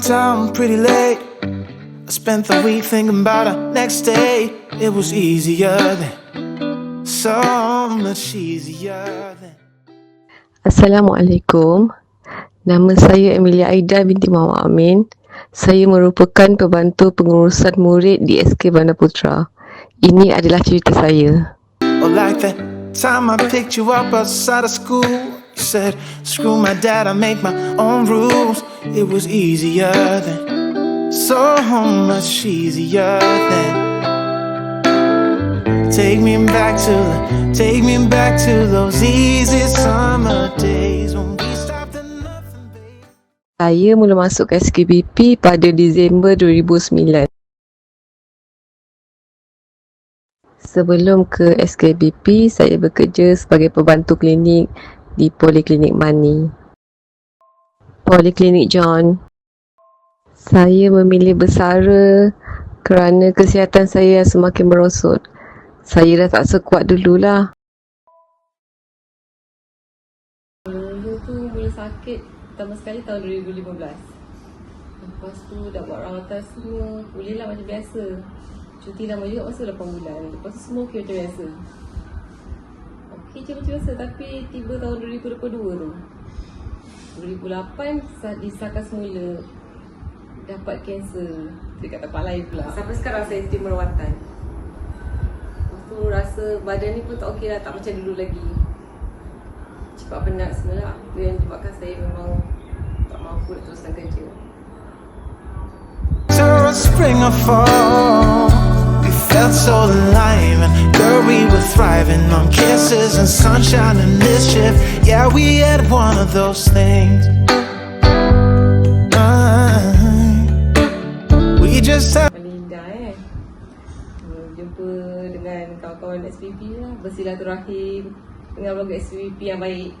hang around town pretty late. I spent the week thinking about our next day. It was easier then, so much easier then. Assalamualaikum. Nama saya Emilia Aida binti Muhammad Amin. Saya merupakan pembantu pengurusan murid di SK Bandar Putra. Ini adalah cerita saya. Or like that time I picked you up outside of school. Said, screw my dad, I make my own rules. It was easier then, so much easier then. Take me back to the, take me back to those easy summer days when we. Saya mula masuk ke SKBP pada Disember 2009. Sebelum ke SKBP, saya bekerja sebagai pembantu klinik di Poliklinik Mani. Poliklinik John. Saya memilih bersara kerana kesihatan saya semakin merosot. Saya dah tak sekuat dululah. Dulu tu mula sakit pertama sekali tahun 2015. Lepas tu dah buat rawatan semua, pulih lah macam biasa. Cuti lama juga masa 8 bulan. Lepas tu semua okey macam biasa. Je macam biasa tapi tiba tahun 2022 tu. 2008 saat disahkan semula dapat kanser dekat tempat lain pula. Sampai sekarang saya terima rawatan. Lepas tu rasa badan ni pun tak okey dah, tak macam dulu lagi. Cepat penat semua lah. Itu yang menyebabkan saya memang tak mampu nak teruskan kerja. Spring or fall, felt so alive and girl we were thriving on kisses and sunshine and mischief. Yeah, we had one of those things. Ah, we just had. Indah eh dengan kawan-kawan SPP lah Bersilaturahim dengan blogger SPP yang baik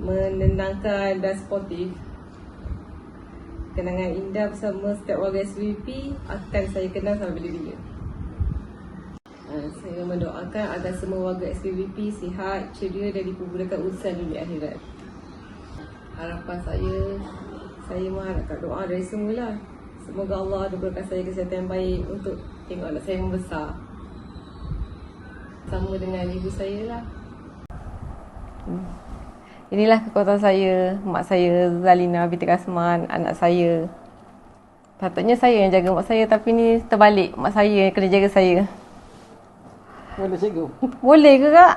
Menenangkan dan sportif Kenangan indah bersama setiap warga SPP Akan saya kenal sampai bila-bila Saya mendoakan agar semua warga SPP sihat, ceria dan dipermudahkan urusan dunia akhirat. Harapan saya, saya mengharapkan doa dari semula Semoga Allah berikan saya kesihatan yang baik untuk tengok anak saya membesar. Sama dengan ibu saya lah. Inilah kekuatan saya, mak saya Zalina binti Kasman, anak saya. Patutnya saya yang jaga mak saya tapi ni terbalik, mak saya yang kena jaga saya. Boleh cikgu. Boleh ke kak?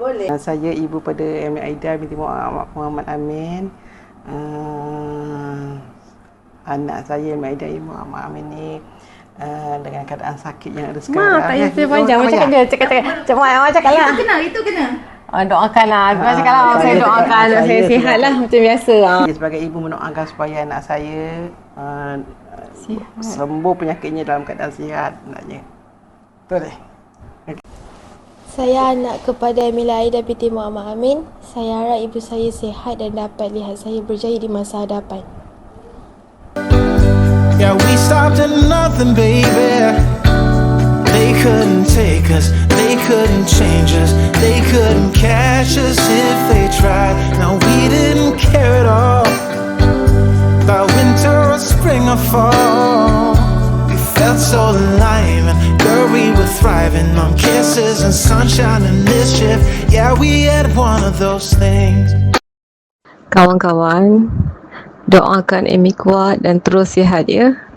Uh, Saya ibu pada Emi Aida binti Muhammad Amin. Uh, anak saya Emi Aida ibu Muhammad Amin ni uh, dengan keadaan sakit yang ada sekarang. Ma, tak ya. payah saya panjang. Macam dia cakap cakap. Cakap mak cakap lah. Itu kena, itu kena. Ah, doakan lah. Macam cakap. Ah, Saya saya- doakan anak saya saya sihat lah. Macam biasa. Saya sebagai ibu mendoakan supaya anak saya uh, Sihat. sembuh penyakitnya dalam keadaan sihat anaknya. Betul eh? Saya anak kepada Emilia Aida binti Muhammad Amin. Saya harap ibu saya sihat dan dapat lihat saya berjaya di masa hadapan. Yeah, we stopped at nothing, baby. They couldn't take us, they couldn't change us, they couldn't catch us if they tried. No, we didn't care at all. About winter or spring or fall, we felt so alive thriving on kisses and sunshine and mischief. Yeah, we had one of those things. Kawan-kawan, doakan Amy kuat dan terus sihat ya.